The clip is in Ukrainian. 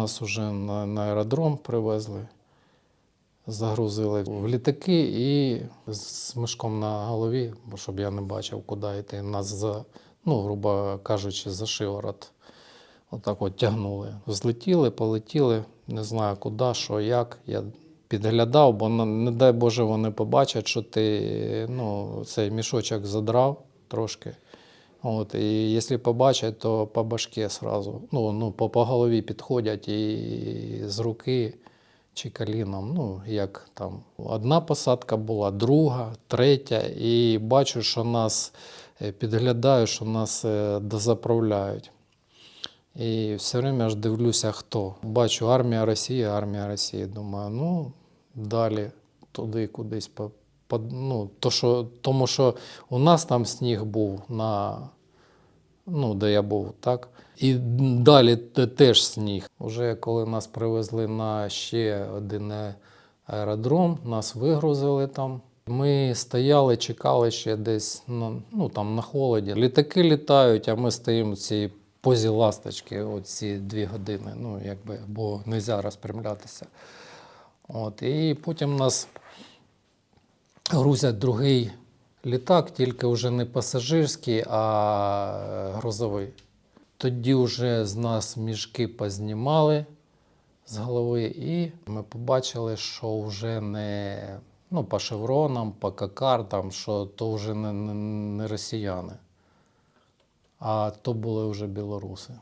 нас вже на, на аеродром привезли, загрузили в літаки і з мішком на голові, щоб я не бачив, куди йти. Нас за, ну, грубо кажучи, за шиворот. Отак от тягнули. Злетіли, полетіли, не знаю куди, що, як. Я підглядав, бо не дай Боже, вони побачать, що ти ну, цей мішочок задрав трошки. От, і якщо побачать, то по башке сразу, ну, ну, по, по голові підходять і з руки чи коліном. Ну, як там. Одна посадка була, друга, третя, і бачу, що нас е, підглядаю, що нас е, дозаправляють. І все время ж дивлюся, хто. Бачу армія Росії, армія Росії. Думаю, ну далі туди кудись ну, то, що, тому що у нас там сніг був на ну, де я був, так. І далі теж сніг. Уже коли нас привезли на ще один аеродром, нас вигрузили там. Ми стояли, чекали ще десь ну, ну, там, на холоді. Літаки літають, а ми стоїмо в цій позі ласточки оці дві години, ну, якби, бо не можна розпрямлятися. От, і потім нас грузять другий літак, тільки вже не пасажирський, а грузовий. Тоді вже з нас мішки познімали з голови, і ми побачили, що вже не ну, по шевронам, по кокардам, що то вже не, не, не росіяни, а то були вже білоруси.